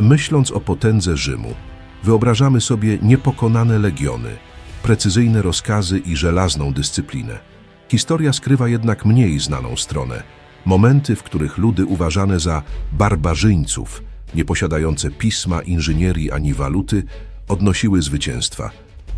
Myśląc o potędze Rzymu, wyobrażamy sobie niepokonane legiony, precyzyjne rozkazy i żelazną dyscyplinę. Historia skrywa jednak mniej znaną stronę. Momenty, w których ludy uważane za barbarzyńców, nieposiadające pisma, inżynierii ani waluty, odnosiły zwycięstwa.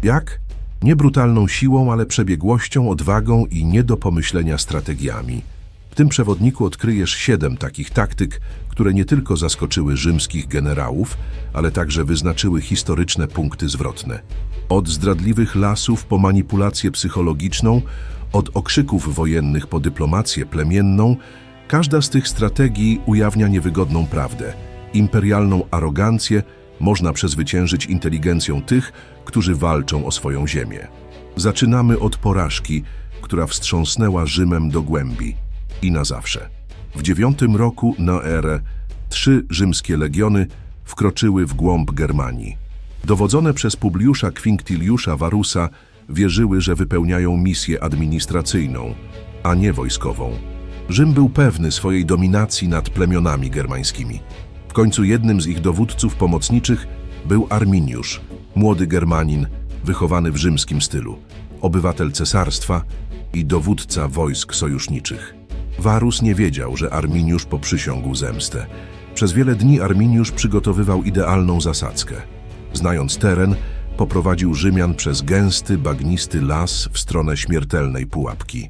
Jak? Nie brutalną siłą, ale przebiegłością, odwagą i nie do pomyślenia strategiami. W tym przewodniku odkryjesz siedem takich taktyk, które nie tylko zaskoczyły rzymskich generałów, ale także wyznaczyły historyczne punkty zwrotne. Od zdradliwych lasów po manipulację psychologiczną, od okrzyków wojennych po dyplomację plemienną, każda z tych strategii ujawnia niewygodną prawdę. Imperialną arogancję można przezwyciężyć inteligencją tych, którzy walczą o swoją ziemię. Zaczynamy od porażki, która wstrząsnęła Rzymem do głębi i na zawsze. W dziewiątym roku na erę trzy rzymskie legiony wkroczyły w głąb Germanii. Dowodzone przez Publiusza Quinctiliusza Varusa wierzyły, że wypełniają misję administracyjną, a nie wojskową. Rzym był pewny swojej dominacji nad plemionami germańskimi. W końcu jednym z ich dowódców pomocniczych był Arminiusz, młody Germanin, wychowany w rzymskim stylu, obywatel cesarstwa i dowódca wojsk sojuszniczych. Varus nie wiedział, że Arminiusz poprzysiągł zemstę. Przez wiele dni Arminiusz przygotowywał idealną zasadzkę. Znając teren, poprowadził Rzymian przez gęsty, bagnisty las w stronę śmiertelnej pułapki.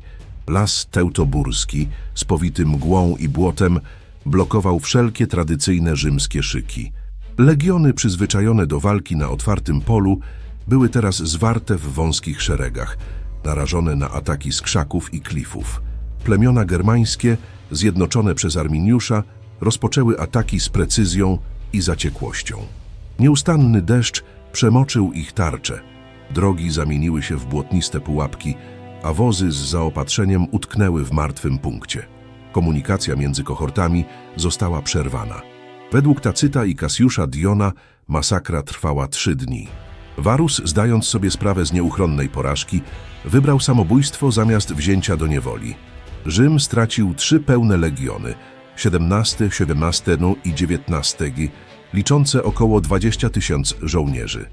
Las teutoburski, spowity mgłą i błotem, blokował wszelkie tradycyjne rzymskie szyki. Legiony przyzwyczajone do walki na otwartym polu były teraz zwarte w wąskich szeregach, narażone na ataki z krzaków i klifów. Plemiona germańskie, zjednoczone przez Arminiusza, rozpoczęły ataki z precyzją i zaciekłością. Nieustanny deszcz przemoczył ich tarcze. Drogi zamieniły się w błotniste pułapki, a wozy z zaopatrzeniem utknęły w martwym punkcie. Komunikacja między kohortami została przerwana. Według Tacyta i Kasiusza Diona masakra trwała trzy dni. Varus, zdając sobie sprawę z nieuchronnej porażki, wybrał samobójstwo zamiast wzięcia do niewoli. Rzym stracił trzy pełne legiony, 17, 17 no i 19, liczące około 20 tysięcy żołnierzy.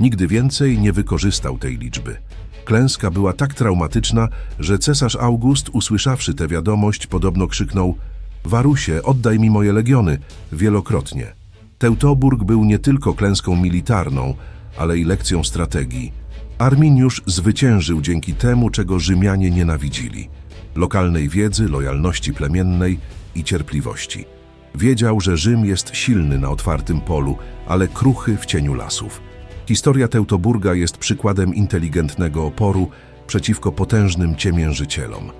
Nigdy więcej nie wykorzystał tej liczby. Klęska była tak traumatyczna, że cesarz August, usłyszawszy tę wiadomość, podobno krzyknął Warusie, oddaj mi moje legiony, wielokrotnie. Teutoburg był nie tylko klęską militarną, ale i lekcją strategii. Arminiusz zwyciężył dzięki temu, czego Rzymianie nienawidzili lokalnej wiedzy, lojalności plemiennej i cierpliwości. Wiedział, że Rzym jest silny na otwartym polu, ale kruchy w cieniu lasów. Historia Teutoburga jest przykładem inteligentnego oporu przeciwko potężnym ciemiężycielom.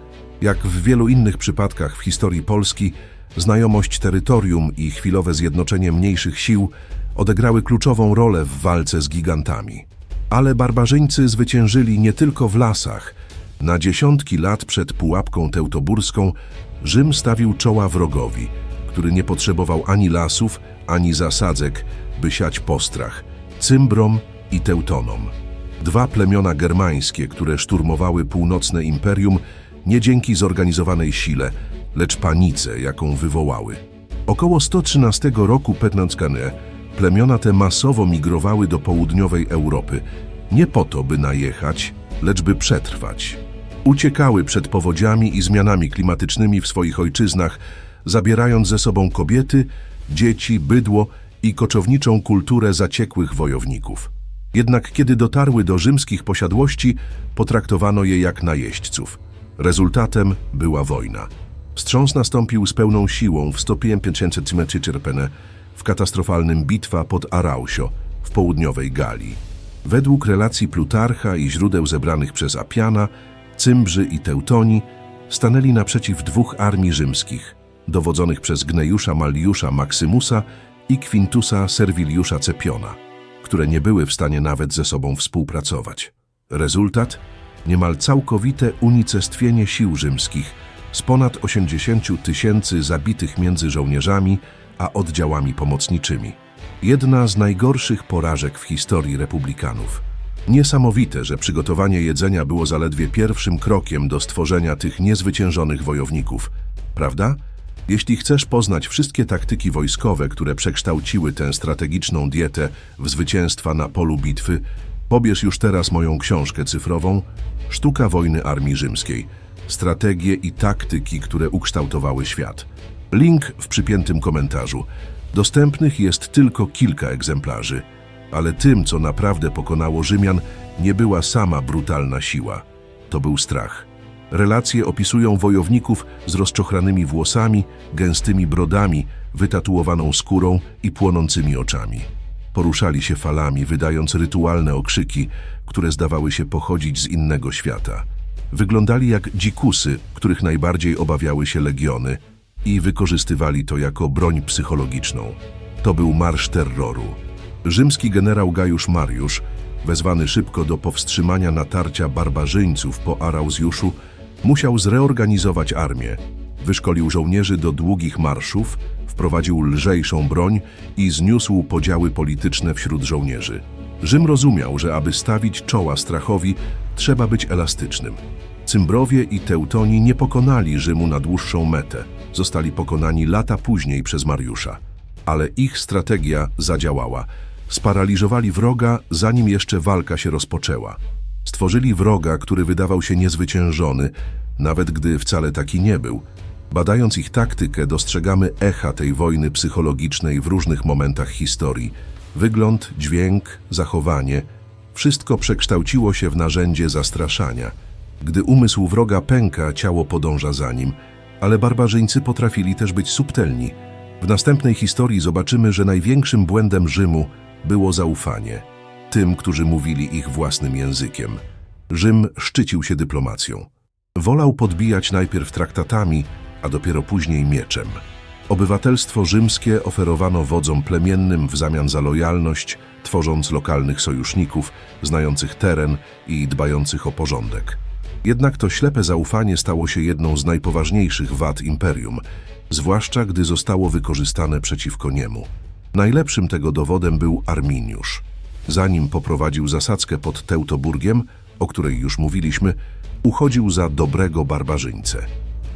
Jak w wielu innych przypadkach w historii Polski, znajomość terytorium i chwilowe zjednoczenie mniejszych sił odegrały kluczową rolę w walce z gigantami. Ale barbarzyńcy zwyciężyli nie tylko w lasach. Na dziesiątki lat przed pułapką teutoburską Rzym stawił czoła wrogowi, który nie potrzebował ani lasów, ani zasadzek, by siać postrach, Cymbrom i Teutonom. Dwa plemiona germańskie, które szturmowały północne imperium nie dzięki zorganizowanej sile, lecz panice, jaką wywołały. Około 113 roku Petnanckane plemiona te masowo migrowały do południowej Europy, nie po to, by najechać, lecz by przetrwać. Uciekały przed powodziami i zmianami klimatycznymi w swoich ojczyznach, zabierając ze sobą kobiety, dzieci, bydło i koczowniczą kulturę zaciekłych wojowników. Jednak kiedy dotarły do rzymskich posiadłości, potraktowano je jak najeźdźców. Rezultatem była wojna. Wstrząs nastąpił z pełną siłą w 105 cm w katastrofalnym bitwa pod Arausio w południowej Galii. Według relacji Plutarcha i źródeł zebranych przez Apiana, Cymbrzy i Teutoni stanęli naprzeciw dwóch armii rzymskich, dowodzonych przez Gnejusza Malliusza Maksymusa i Quintusa Serviliusza Cepiona, które nie były w stanie nawet ze sobą współpracować. Rezultat? Niemal całkowite unicestwienie sił rzymskich z ponad 80 tysięcy zabitych między żołnierzami a oddziałami pomocniczymi. Jedna z najgorszych porażek w historii republikanów. Niesamowite, że przygotowanie jedzenia było zaledwie pierwszym krokiem do stworzenia tych niezwyciężonych wojowników, prawda? Jeśli chcesz poznać wszystkie taktyki wojskowe, które przekształciły tę strategiczną dietę w zwycięstwa na polu bitwy, pobierz już teraz moją książkę cyfrową Sztuka wojny armii rzymskiej. Strategie i taktyki, które ukształtowały świat. Link w przypiętym komentarzu. Dostępnych jest tylko kilka egzemplarzy, ale tym, co naprawdę pokonało Rzymian, nie była sama brutalna siła. To był strach. Relacje opisują wojowników z rozczochranymi włosami, gęstymi brodami, wytatuowaną skórą i płonącymi oczami. Poruszali się falami, wydając rytualne okrzyki, które zdawały się pochodzić z innego świata. Wyglądali jak dzikusy, których najbardziej obawiały się legiony i wykorzystywali to jako broń psychologiczną. To był marsz terroru. Rzymski generał Gajusz Mariusz, wezwany szybko do powstrzymania natarcia barbarzyńców po Arauzjuszu, musiał zreorganizować armię. Wyszkolił żołnierzy do długich marszów, wprowadził lżejszą broń i zniósł podziały polityczne wśród żołnierzy. Rzym rozumiał, że aby stawić czoła strachowi, trzeba być elastycznym. Cymbrowie i Teutoni nie pokonali Rzymu na dłuższą metę. Zostali pokonani lata później przez Mariusza. Ale ich strategia zadziałała. Sparaliżowali wroga, zanim jeszcze walka się rozpoczęła. Stworzyli wroga, który wydawał się niezwyciężony, nawet gdy wcale taki nie był. Badając ich taktykę, dostrzegamy echa tej wojny psychologicznej w różnych momentach historii. Wygląd, dźwięk, zachowanie wszystko przekształciło się w narzędzie zastraszania. Gdy umysł wroga pęka, ciało podąża za nim, ale barbarzyńcy potrafili też być subtelni. W następnej historii zobaczymy, że największym błędem Rzymu było zaufanie tym, którzy mówili ich własnym językiem. Rzym szczycił się dyplomacją. Wolał podbijać najpierw traktatami, a dopiero później mieczem. Obywatelstwo rzymskie oferowano wodzom plemiennym w zamian za lojalność, tworząc lokalnych sojuszników, znających teren i dbających o porządek. Jednak to ślepe zaufanie stało się jedną z najpoważniejszych wad imperium, zwłaszcza gdy zostało wykorzystane przeciwko niemu. Najlepszym tego dowodem był Arminiusz. Zanim poprowadził zasadzkę pod Teutoburgiem, o której już mówiliśmy, uchodził za dobrego barbarzyńcę.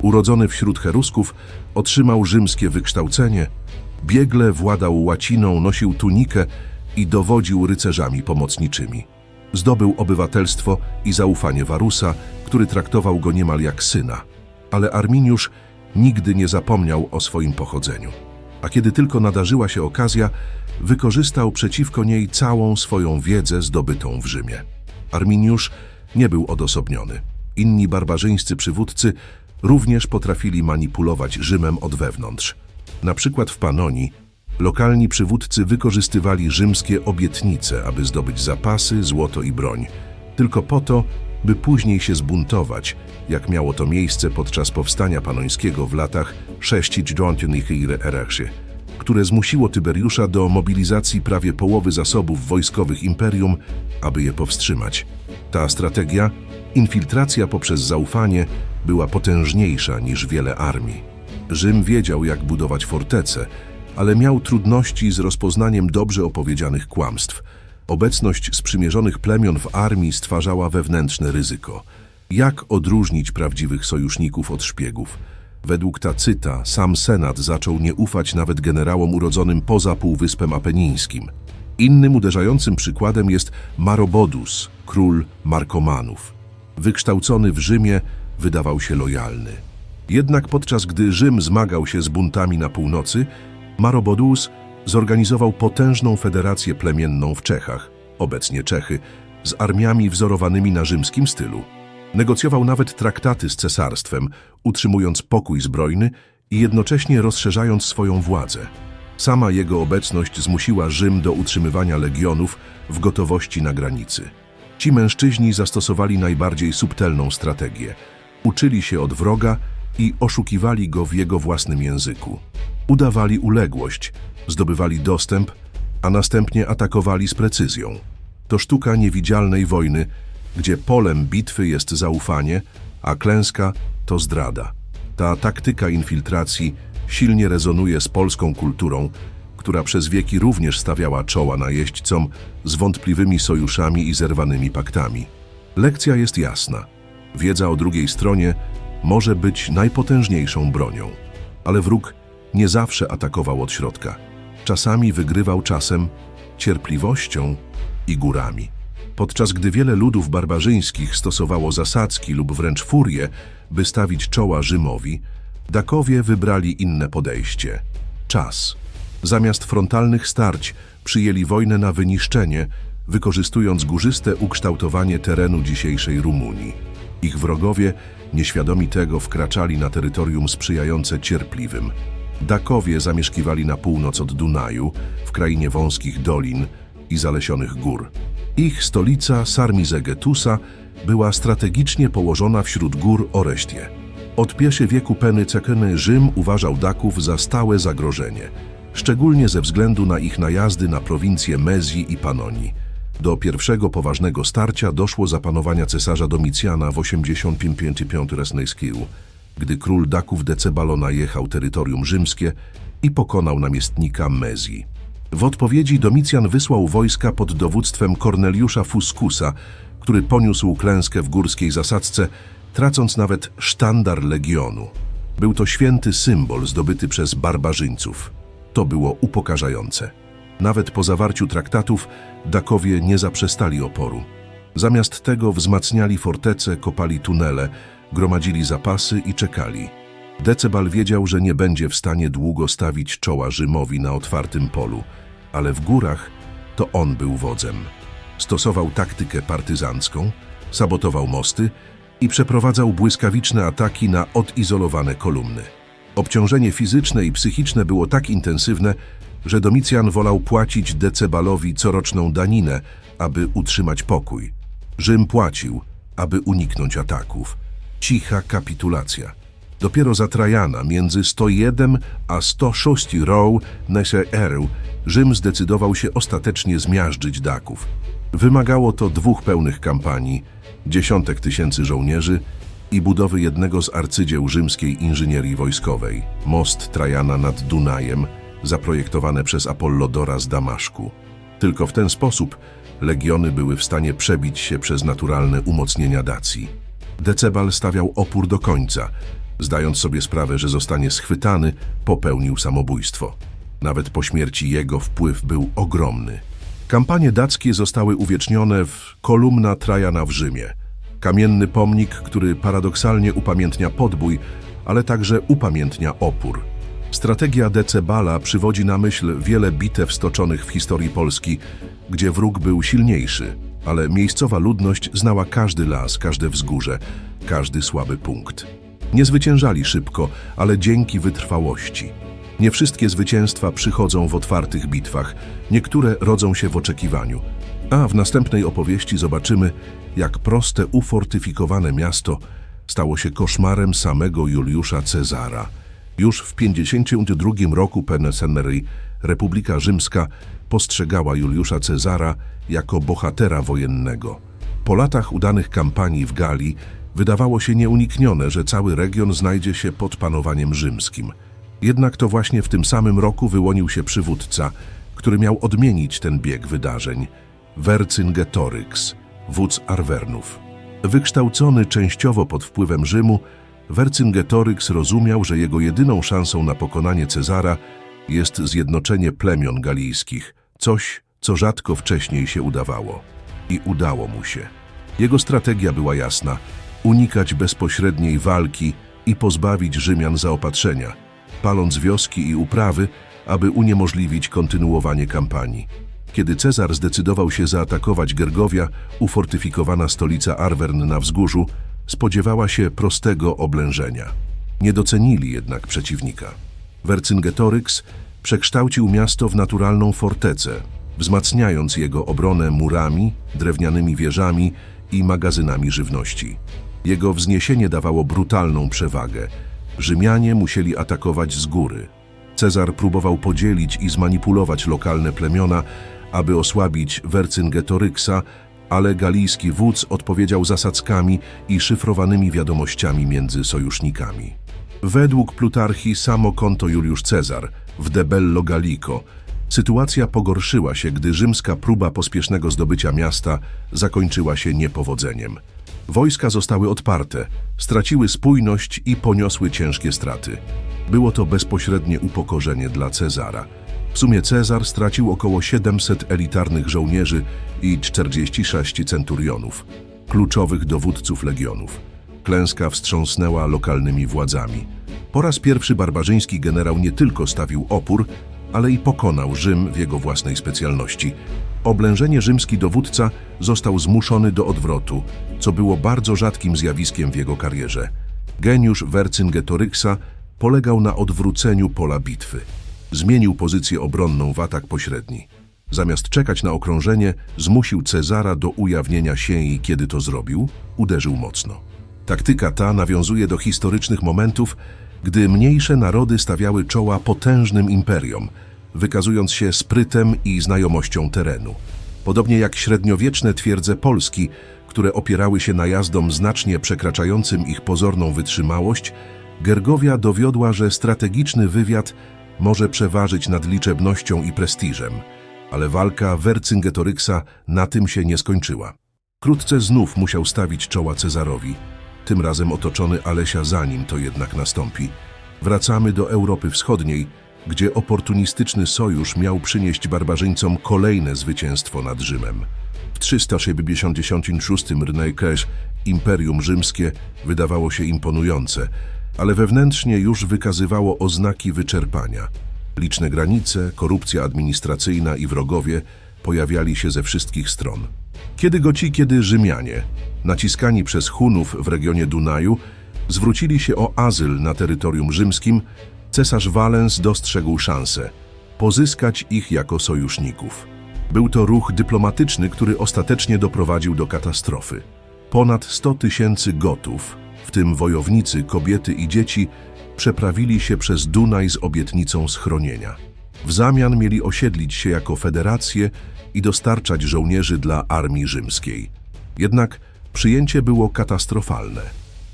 Urodzony wśród Cherusków, otrzymał rzymskie wykształcenie, biegle władał łaciną, nosił tunikę i dowodził rycerzami pomocniczymi. Zdobył obywatelstwo i zaufanie Warusa, który traktował go niemal jak syna. Ale Arminiusz nigdy nie zapomniał o swoim pochodzeniu. A kiedy tylko nadarzyła się okazja, wykorzystał przeciwko niej całą swoją wiedzę zdobytą w Rzymie. Arminiusz nie był odosobniony. Inni barbarzyńscy przywódcy również potrafili manipulować Rzymem od wewnątrz. Na przykład w Panonii lokalni przywódcy wykorzystywali rzymskie obietnice, aby zdobyć zapasy, złoto i broń, tylko po to, by później się zbuntować, jak miało to miejsce podczas powstania panońskiego w latach 690 RR które zmusiło Tyberiusza do mobilizacji prawie połowy zasobów wojskowych imperium, aby je powstrzymać. Ta strategia, infiltracja poprzez zaufanie, była potężniejsza niż wiele armii. Rzym wiedział, jak budować fortece, ale miał trudności z rozpoznaniem dobrze opowiedzianych kłamstw. Obecność sprzymierzonych plemion w armii stwarzała wewnętrzne ryzyko. Jak odróżnić prawdziwych sojuszników od szpiegów? Według Tacyta sam Senat zaczął nie ufać nawet generałom urodzonym poza Półwyspem Apenińskim. Innym uderzającym przykładem jest Marobodus, król Markomanów. Wykształcony w Rzymie, wydawał się lojalny. Jednak podczas gdy Rzym zmagał się z buntami na północy, Marobodus zorganizował potężną federację plemienną w Czechach, obecnie Czechy, z armiami wzorowanymi na rzymskim stylu. Negocjował nawet traktaty z cesarstwem, utrzymując pokój zbrojny i jednocześnie rozszerzając swoją władzę. Sama jego obecność zmusiła Rzym do utrzymywania legionów w gotowości na granicy. Ci mężczyźni zastosowali najbardziej subtelną strategię. Uczyli się od wroga i oszukiwali go w jego własnym języku. Udawali uległość, zdobywali dostęp, a następnie atakowali z precyzją. To sztuka niewidzialnej wojny, gdzie polem bitwy jest zaufanie, a klęska to zdrada. Ta taktyka infiltracji silnie rezonuje z polską kulturą, która przez wieki również stawiała czoła najeźdźcom z wątpliwymi sojuszami i zerwanymi paktami. Lekcja jest jasna. Wiedza o drugiej stronie może być najpotężniejszą bronią. Ale wróg nie zawsze atakował od środka. Czasami wygrywał czasem cierpliwością i górami. Podczas gdy wiele ludów barbarzyńskich stosowało zasadzki lub wręcz furię, by stawić czoła Rzymowi, Dakowie wybrali inne podejście. Czas. Zamiast frontalnych starć przyjęli wojnę na wyniszczenie, wykorzystując górzyste ukształtowanie terenu dzisiejszej Rumunii. Ich wrogowie, nieświadomi tego, wkraczali na terytorium sprzyjające cierpliwym. Dakowie zamieszkiwali na północ od Dunaju, w krainie wąskich dolin i zalesionych gór. Ich stolica Sarmizegetusa była strategicznie położona wśród gór Oreście. Od piesie wieku Peny Cekeny Rzym uważał Daków za stałe zagrożenie, szczególnie ze względu na ich najazdy na prowincje Mezji i Panonii. Do pierwszego poważnego starcia doszło za panowania cesarza Domicjana w 85 Resnejskiu, gdy król Daków Decebalo najechał terytorium rzymskie i pokonał namiestnika Mezji. W odpowiedzi Domicjan wysłał wojska pod dowództwem Korneliusza Fuskusa, który poniósł klęskę w górskiej zasadzce, tracąc nawet sztandar legionu. Był to święty symbol zdobyty przez barbarzyńców. To było upokarzające. Nawet po zawarciu traktatów Dakowie nie zaprzestali oporu. Zamiast tego wzmacniali fortece, kopali tunele, gromadzili zapasy i czekali. Decebal wiedział, że nie będzie w stanie długo stawić czoła Rzymowi na otwartym polu, ale w górach to on był wodzem. Stosował taktykę partyzancką, sabotował mosty i przeprowadzał błyskawiczne ataki na odizolowane kolumny. Obciążenie fizyczne i psychiczne było tak intensywne, że Domicjan wolał płacić Decebalowi coroczną daninę, aby utrzymać pokój. Rzym płacił, aby uniknąć ataków. Cicha kapitulacja. Dopiero za Trajana między 101 a 106 row Neseeru Rzym zdecydował się ostatecznie zmiażdżyć Daków. Wymagało to dwóch pełnych kampanii, dziesiątek tysięcy żołnierzy i budowy jednego z arcydzieł rzymskiej inżynierii wojskowej, most Trajana nad Dunajem, zaprojektowane przez Apollodora z Damaszku. Tylko w ten sposób legiony były w stanie przebić się przez naturalne umocnienia Dacji. Decebal stawiał opór do końca, zdając sobie sprawę, że zostanie schwytany, popełnił samobójstwo. Nawet po śmierci jego wpływ był ogromny. Kampanie dackie zostały uwiecznione w kolumna Trajana w Rzymie. Kamienny pomnik, który paradoksalnie upamiętnia podbój, ale także upamiętnia opór. Strategia Decebala przywodzi na myśl wiele bitew stoczonych w historii Polski, gdzie wróg był silniejszy, ale miejscowa ludność znała każdy las, każde wzgórze, każdy słaby punkt. Nie zwyciężali szybko, ale dzięki wytrwałości. Nie wszystkie zwycięstwa przychodzą w otwartych bitwach, niektóre rodzą się w oczekiwaniu. A w następnej opowieści zobaczymy, jak proste, ufortyfikowane miasto stało się koszmarem samego Juliusza Cezara. Już w 52 roku Penesennery Republika Rzymska postrzegała Juliusza Cezara jako bohatera wojennego. Po latach udanych kampanii w Galii wydawało się nieuniknione, że cały region znajdzie się pod panowaniem rzymskim. Jednak to właśnie w tym samym roku wyłonił się przywódca, który miał odmienić ten bieg wydarzeń Vercingetorix, wódz Arwernów. Wykształcony częściowo pod wpływem Rzymu, Vercingetorix rozumiał, że jego jedyną szansą na pokonanie Cezara jest zjednoczenie plemion galijskich, coś, co rzadko wcześniej się udawało. I udało mu się. Jego strategia była jasna: unikać bezpośredniej walki i pozbawić Rzymian zaopatrzenia, paląc wioski i uprawy, aby uniemożliwić kontynuowanie kampanii. Kiedy Cezar zdecydował się zaatakować Gergowia, ufortyfikowana stolica Arwern na wzgórzu, spodziewała się prostego oblężenia. Nie docenili jednak przeciwnika. Vercingetorix przekształcił miasto w naturalną fortecę, wzmacniając jego obronę murami, drewnianymi wieżami i magazynami żywności. Jego wzniesienie dawało brutalną przewagę. Rzymianie musieli atakować z góry. Cezar próbował podzielić i zmanipulować lokalne plemiona, aby osłabić Vercingetoryksa, ale galijski wódz odpowiedział zasadzkami i szyfrowanymi wiadomościami między sojusznikami. Według Plutarchi samo konto Juliusz Cezar w De Bello Gallico sytuacja pogorszyła się, gdy rzymska próba pospiesznego zdobycia miasta zakończyła się niepowodzeniem. Wojska zostały odparte, straciły spójność i poniosły ciężkie straty. Było to bezpośrednie upokorzenie dla Cezara. W sumie Cezar stracił około 700 elitarnych żołnierzy i 46 centurionów, kluczowych dowódców legionów. Klęska wstrząsnęła lokalnymi władzami. Po raz pierwszy barbarzyński generał nie tylko stawił opór, ale i pokonał Rzym w jego własnej specjalności. Oblężenie rzymski dowódca został zmuszony do odwrotu, co było bardzo rzadkim zjawiskiem w jego karierze. Geniusz Wercingetoryksa polegał na odwróceniu pola bitwy. Zmienił pozycję obronną w atak pośredni. Zamiast czekać na okrążenie, zmusił Cezara do ujawnienia się i kiedy to zrobił, uderzył mocno. Taktyka ta nawiązuje do historycznych momentów, gdy mniejsze narody stawiały czoła potężnym imperiom, wykazując się sprytem i znajomością terenu. Podobnie jak średniowieczne twierdze Polski, które opierały się najazdom znacznie przekraczającym ich pozorną wytrzymałość, Gergowia dowiodła, że strategiczny wywiad może przeważyć nad liczebnością i prestiżem, ale walka Wercingetoryksa na tym się nie skończyła. Wkrótce znów musiał stawić czoła Cezarowi, tym razem otoczony Alesia zanim to jednak nastąpi. Wracamy do Europy Wschodniej, gdzie oportunistyczny sojusz miał przynieść barbarzyńcom kolejne zwycięstwo nad Rzymem. W 376 Rynejkesz Imperium Rzymskie wydawało się imponujące, ale wewnętrznie już wykazywało oznaki wyczerpania. Liczne granice, korupcja administracyjna i wrogowie pojawiali się ze wszystkich stron. Kiedy Goci, kiedy Rzymianie, naciskani przez Hunów w regionie Dunaju, zwrócili się o azyl na terytorium rzymskim, cesarz Walens dostrzegł szansę pozyskać ich jako sojuszników. Był to ruch dyplomatyczny, który ostatecznie doprowadził do katastrofy. Ponad 100 tysięcy Gotów, w tym wojownicy, kobiety i dzieci, przeprawili się przez Dunaj z obietnicą schronienia. W zamian mieli osiedlić się jako federację i dostarczać żołnierzy dla armii rzymskiej. Jednak przyjęcie było katastrofalne.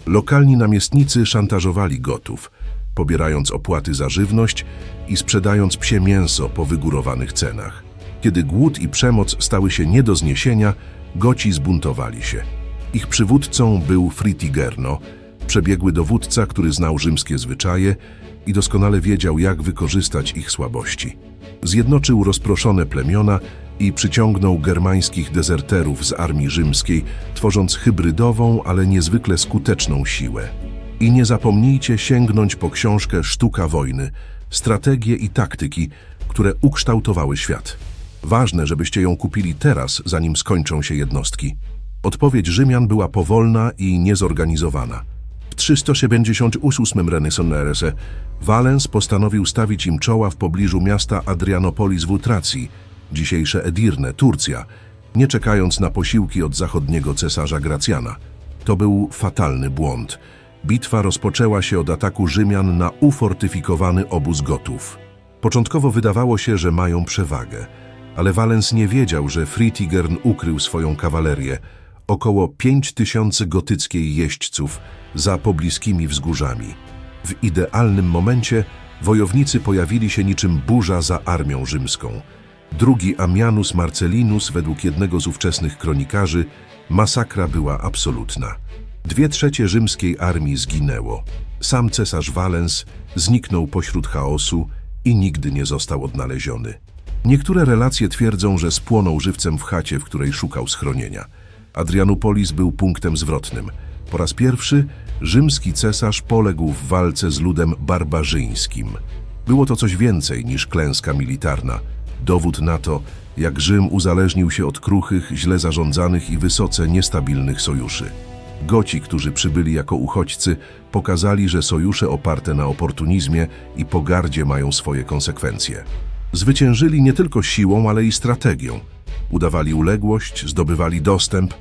Lokalni namiestnicy szantażowali Gotów, pobierając opłaty za żywność i sprzedając psie mięso po wygórowanych cenach. Kiedy głód i przemoc stały się nie do zniesienia, Goci zbuntowali się. Ich przywódcą był Fritigerno, przebiegły dowódca, który znał rzymskie zwyczaje i doskonale wiedział, jak wykorzystać ich słabości. Zjednoczył rozproszone plemiona i przyciągnął germańskich dezerterów z armii rzymskiej, tworząc hybrydową, ale niezwykle skuteczną siłę. I nie zapomnijcie sięgnąć po książkę Sztuka wojny, strategie i taktyki, które ukształtowały świat. Ważne, żebyście ją kupili teraz, zanim skończą się jednostki. Odpowiedź Rzymian była powolna i niezorganizowana. W 378 Renesanserze Valens postanowił stawić im czoła w pobliżu miasta Adrianopolis w Utracji, dzisiejsze Edirne, Turcja, nie czekając na posiłki od zachodniego cesarza Gracjana. To był fatalny błąd. Bitwa rozpoczęła się od ataku Rzymian na ufortyfikowany obóz Gotów. Początkowo wydawało się, że mają przewagę, ale Valens nie wiedział, że Fritigern ukrył swoją kawalerię, około 5 tysięcy gotyckich jeźdźców za pobliskimi wzgórzami. W idealnym momencie wojownicy pojawili się niczym burza za armią rzymską. Drugi Amianus Marcellinus, według jednego z ówczesnych kronikarzy, masakra była absolutna. Dwie trzecie rzymskiej armii zginęło. Sam cesarz Valens zniknął pośród chaosu i nigdy nie został odnaleziony. Niektóre relacje twierdzą, że spłonął żywcem w chacie, w której szukał schronienia. Adrianopolis był punktem zwrotnym. Po raz pierwszy rzymski cesarz poległ w walce z ludem barbarzyńskim. Było to coś więcej niż klęska militarna. Dowód na to, jak Rzym uzależnił się od kruchych, źle zarządzanych i wysoce niestabilnych sojuszy. Goci, którzy przybyli jako uchodźcy, pokazali, że sojusze oparte na oportunizmie i pogardzie mają swoje konsekwencje. Zwyciężyli nie tylko siłą, ale i strategią. Udawali uległość, zdobywali dostęp,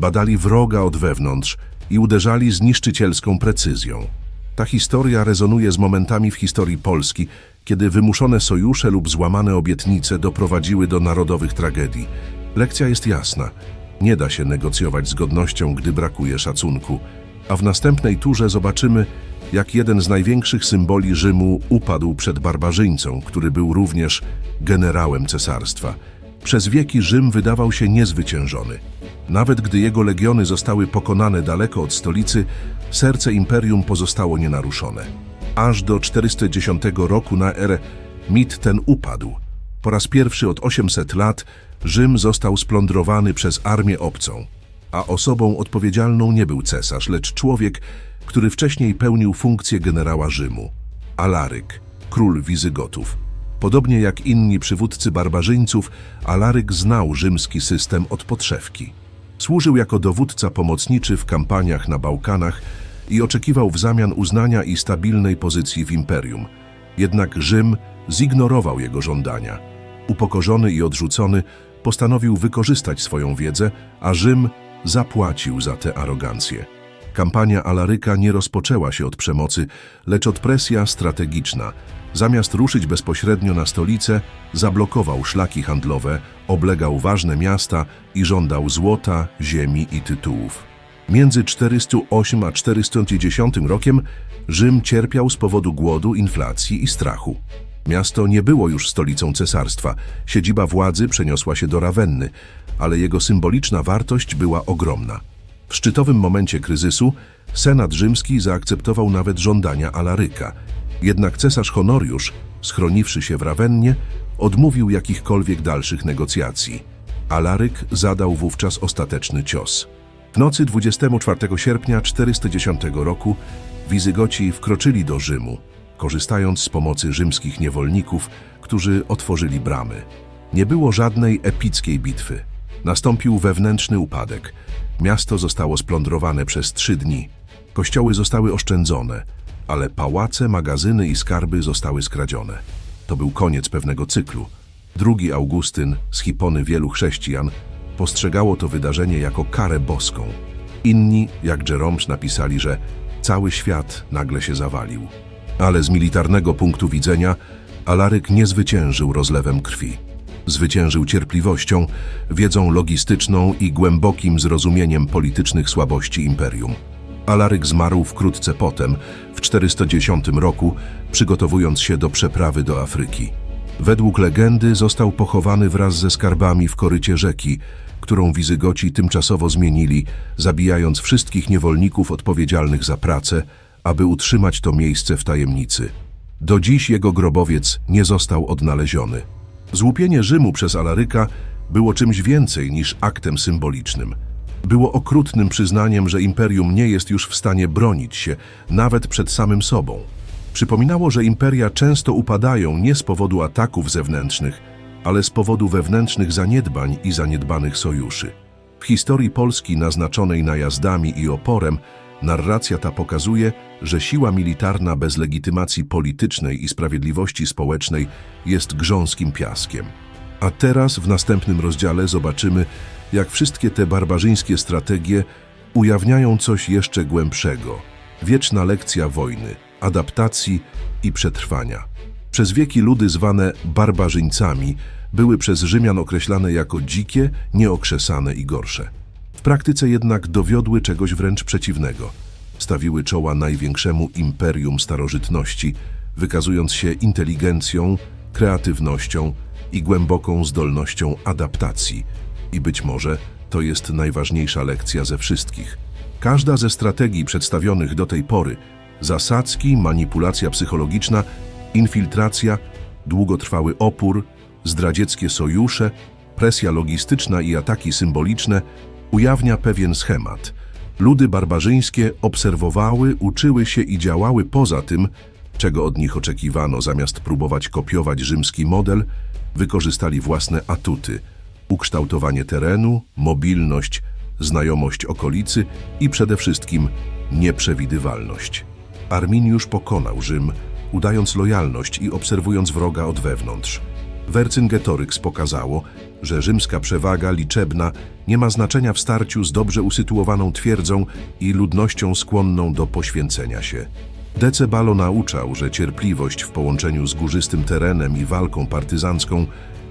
badali wroga od wewnątrz i uderzali z niszczycielską precyzją. Ta historia rezonuje z momentami w historii Polski, kiedy wymuszone sojusze lub złamane obietnice doprowadziły do narodowych tragedii. Lekcja jest jasna. Nie da się negocjować z godnością, gdy brakuje szacunku. A w następnej turze zobaczymy, jak jeden z największych symboli Rzymu upadł przed barbarzyńcą, który był również generałem cesarstwa. Przez wieki Rzym wydawał się niezwyciężony. Nawet gdy jego legiony zostały pokonane daleko od stolicy, serce imperium pozostało nienaruszone. Aż do 410 roku na erę mit ten upadł. Po raz pierwszy od 800 lat Rzym został splądrowany przez armię obcą, a osobą odpowiedzialną nie był cesarz, lecz człowiek, który wcześniej pełnił funkcję generała Rzymu. Alaryk, król Wizygotów. Podobnie jak inni przywódcy barbarzyńców, Alaryk znał rzymski system od podszewki. Służył jako dowódca pomocniczy w kampaniach na Bałkanach i oczekiwał w zamian uznania i stabilnej pozycji w imperium. Jednak Rzym zignorował jego żądania. Upokorzony i odrzucony, postanowił wykorzystać swoją wiedzę, a Rzym zapłacił za tę arogancję. Kampania Alaryka nie rozpoczęła się od przemocy, lecz od presja strategiczna. Zamiast ruszyć bezpośrednio na stolicę, zablokował szlaki handlowe, oblegał ważne miasta i żądał złota, ziemi i tytułów. Między 408 a 410 rokiem Rzym cierpiał z powodu głodu, inflacji i strachu. Miasto nie było już stolicą cesarstwa, siedziba władzy przeniosła się do Rawenny, ale jego symboliczna wartość była ogromna. W szczytowym momencie kryzysu Senat Rzymski zaakceptował nawet żądania Alaryka. Jednak cesarz Honoriusz, schroniwszy się w Rawennie, odmówił jakichkolwiek dalszych negocjacji. Alaryk zadał wówczas ostateczny cios. W nocy 24 sierpnia 410 roku Wizygoci wkroczyli do Rzymu, korzystając z pomocy rzymskich niewolników, którzy otworzyli bramy. Nie było żadnej epickiej bitwy. Nastąpił wewnętrzny upadek. Miasto zostało splądrowane przez trzy dni. Kościoły zostały oszczędzone, ale pałace, magazyny i skarby zostały skradzione. To był koniec pewnego cyklu. Drugi Augustyn, z hipony wielu chrześcijan, postrzegało to wydarzenie jako karę boską. Inni, jak Jerome's, napisali, że cały świat nagle się zawalił. Ale z militarnego punktu widzenia Alaryk nie zwyciężył rozlewem krwi. Zwyciężył cierpliwością, wiedzą logistyczną i głębokim zrozumieniem politycznych słabości imperium. Alaryk zmarł wkrótce potem, w 410 roku, przygotowując się do przeprawy do Afryki. Według legendy został pochowany wraz ze skarbami w korycie rzeki, którą Wizygoci tymczasowo zmienili, zabijając wszystkich niewolników odpowiedzialnych za pracę, aby utrzymać to miejsce w tajemnicy. Do dziś jego grobowiec nie został odnaleziony. Złupienie Rzymu przez Alaryka było czymś więcej niż aktem symbolicznym. Było okrutnym przyznaniem, że imperium nie jest już w stanie bronić się, nawet przed samym sobą. Przypominało, że imperia często upadają nie z powodu ataków zewnętrznych, ale z powodu wewnętrznych zaniedbań i zaniedbanych sojuszy. W historii Polski naznaczonej najazdami i oporem, narracja ta pokazuje, że siła militarna bez legitymacji politycznej i sprawiedliwości społecznej jest grząskim piaskiem. A teraz w następnym rozdziale zobaczymy, jak wszystkie te barbarzyńskie strategie ujawniają coś jeszcze głębszego. Wieczna lekcja wojny, adaptacji i przetrwania. Przez wieki ludy zwane barbarzyńcami były przez Rzymian określane jako dzikie, nieokrzesane i gorsze. W praktyce jednak dowiodły czegoś wręcz przeciwnego. Stawiły czoła największemu imperium starożytności, wykazując się inteligencją, kreatywnością i głęboką zdolnością adaptacji. I być może to jest najważniejsza lekcja ze wszystkich. Każda ze strategii przedstawionych do tej pory zasadzki, manipulacja psychologiczna, infiltracja, długotrwały opór, zdradzieckie sojusze, presja logistyczna i ataki symboliczne ujawnia pewien schemat. Ludy barbarzyńskie obserwowały, uczyły się i działały poza tym, czego od nich oczekiwano, zamiast próbować kopiować rzymski model, wykorzystali własne atuty, ukształtowanie terenu, mobilność, znajomość okolicy i przede wszystkim nieprzewidywalność. Arminiusz pokonał Rzym, udając lojalność i obserwując wroga od wewnątrz. Wercyngetoryks pokazało, że rzymska przewaga liczebna nie ma znaczenia w starciu z dobrze usytuowaną twierdzą i ludnością skłonną do poświęcenia się. Decebalo nauczał, że cierpliwość w połączeniu z górzystym terenem i walką partyzancką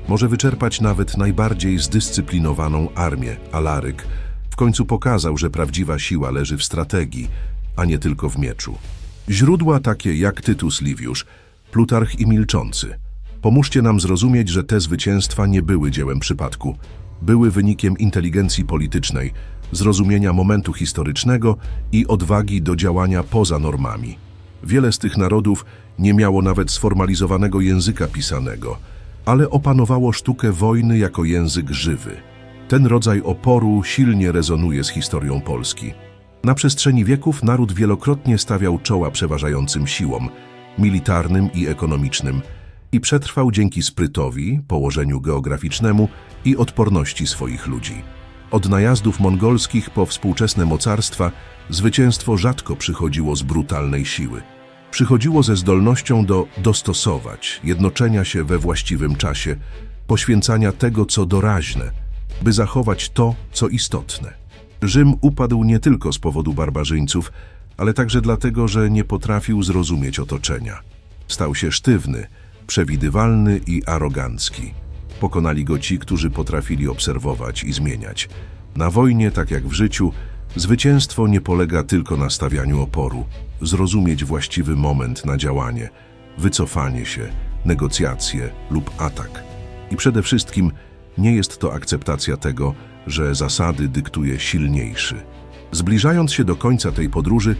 może wyczerpać nawet najbardziej zdyscyplinowaną armię. Alaryk w końcu pokazał, że prawdziwa siła leży w strategii, a nie tylko w mieczu. Źródła takie jak Tytus Liviusz, Plutarch i Milczący. Pomóżcie nam zrozumieć, że te zwycięstwa nie były dziełem przypadku. były wynikiem inteligencji politycznej, zrozumienia momentu historycznego i odwagi do działania poza normami. Wiele z tych narodów nie miało nawet sformalizowanego języka pisanego, ale opanowało sztukę wojny jako język żywy. Ten rodzaj oporu silnie rezonuje z historią Polski. Na przestrzeni wieków naród wielokrotnie stawiał czoła przeważającym siłom militarnym i ekonomicznym i przetrwał dzięki sprytowi, położeniu geograficznemu i odporności swoich ludzi. Od najazdów mongolskich po współczesne mocarstwa zwycięstwo rzadko przychodziło z brutalnej siły. Przychodziło ze zdolnością do dostosować, jednoczenia się we właściwym czasie, poświęcania tego, co doraźne, by zachować to, co istotne. Rzym upadł nie tylko z powodu barbarzyńców, ale także dlatego, że nie potrafił zrozumieć otoczenia. Stał się sztywny, przewidywalny i arogancki. Pokonali go ci, którzy potrafili obserwować i zmieniać. Na wojnie, tak jak w życiu, zwycięstwo nie polega tylko na stawianiu oporu. Zrozumieć właściwy moment na działanie, wycofanie się, negocjacje lub atak. I przede wszystkim nie jest to akceptacja tego, że zasady dyktuje silniejszy. Zbliżając się do końca tej podróży,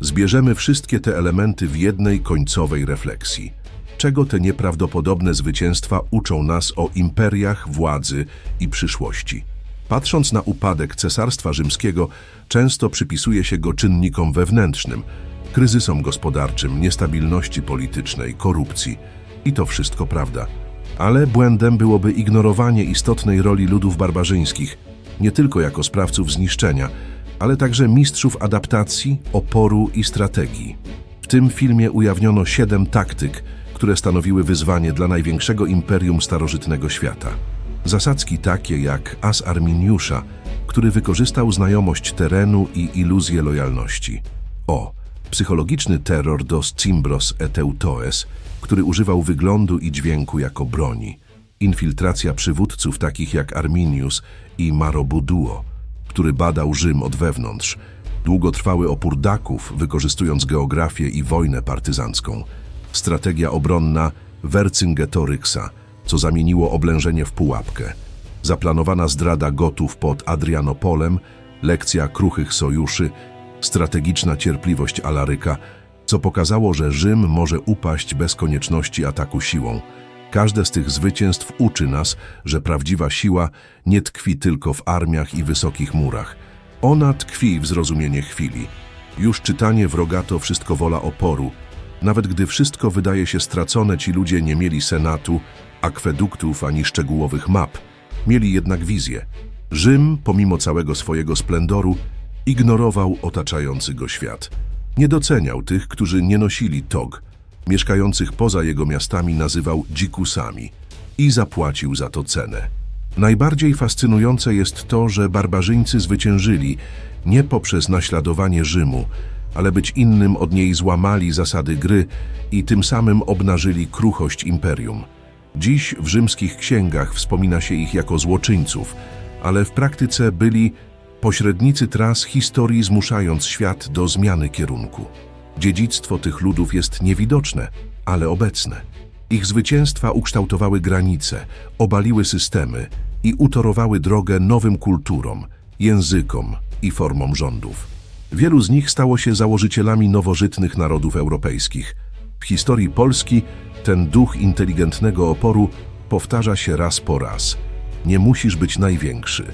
zbierzemy wszystkie te elementy w jednej końcowej refleksji. Czego te nieprawdopodobne zwycięstwa uczą nas o imperiach, władzy i przyszłości? Patrząc na upadek Cesarstwa Rzymskiego, często przypisuje się go czynnikom wewnętrznym, kryzysom gospodarczym, niestabilności politycznej, korupcji. I to wszystko prawda. Ale błędem byłoby ignorowanie istotnej roli ludów barbarzyńskich, nie tylko jako sprawców zniszczenia, ale także mistrzów adaptacji, oporu i strategii. W tym filmie ujawniono siedem taktyk, które stanowiły wyzwanie dla największego imperium starożytnego świata. Zasadzki takie jak As Arminiusza, który wykorzystał znajomość terenu i iluzję lojalności. O. Psychologiczny terror dos Cimbros Eteutoes, który używał wyglądu i dźwięku jako broni. Infiltracja przywódców takich jak Arminius i Marobuduo, który badał Rzym od wewnątrz. Długotrwały opór Daków, wykorzystując geografię i wojnę partyzancką. Strategia obronna Vercingetoryksa, co zamieniło oblężenie w pułapkę. Zaplanowana zdrada Gotów pod Adrianopolem, lekcja kruchych sojuszy, strategiczna cierpliwość Alaryka, co pokazało, że Rzym może upaść bez konieczności ataku siłą. Każde z tych zwycięstw uczy nas, że prawdziwa siła nie tkwi tylko w armiach i wysokich murach. Ona tkwi w zrozumienie chwili. Już czytanie wroga to wszystko wola oporu. Nawet gdy wszystko wydaje się stracone, ci ludzie nie mieli senatu, akweduktów ani szczegółowych map. Mieli jednak wizję. Rzym, pomimo całego swojego splendoru, ignorował otaczający go świat. Nie doceniał tych, którzy nie nosili tog. Mieszkających poza jego miastami nazywał dzikusami i zapłacił za to cenę. Najbardziej fascynujące jest to, że barbarzyńcy zwyciężyli nie poprzez naśladowanie Rzymu, ale być innym od niej złamali zasady gry i tym samym obnażyli kruchość imperium. Dziś w rzymskich księgach wspomina się ich jako złoczyńców, ale w praktyce byli pośrednicy tras historii zmuszając świat do zmiany kierunku. Dziedzictwo tych ludów jest niewidoczne, ale obecne. Ich zwycięstwa ukształtowały granice, obaliły systemy i utorowały drogę nowym kulturom, językom i formom rządów. Wielu z nich stało się założycielami nowożytnych narodów europejskich. W historii Polski ten duch inteligentnego oporu powtarza się raz po raz. Nie musisz być największy.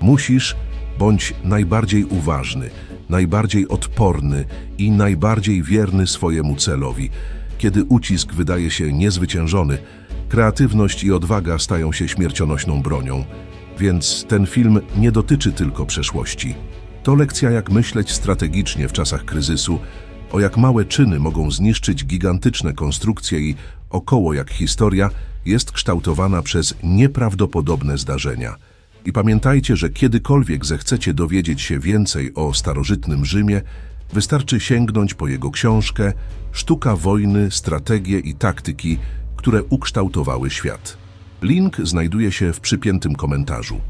Musisz bądź najbardziej uważny, najbardziej odporny i najbardziej wierny swojemu celowi. Kiedy ucisk wydaje się niezwyciężony, kreatywność i odwaga stają się śmiercionośną bronią. Więc ten film nie dotyczy tylko przeszłości. To lekcja, jak myśleć strategicznie w czasach kryzysu, o jak małe czyny mogą zniszczyć gigantyczne konstrukcje i około jak historia jest kształtowana przez nieprawdopodobne zdarzenia. I pamiętajcie, że kiedykolwiek zechcecie dowiedzieć się więcej o starożytnym Rzymie, wystarczy sięgnąć po jego książkę Sztuka wojny, strategie i taktyki, które ukształtowały świat. Link znajduje się w przypiętym komentarzu.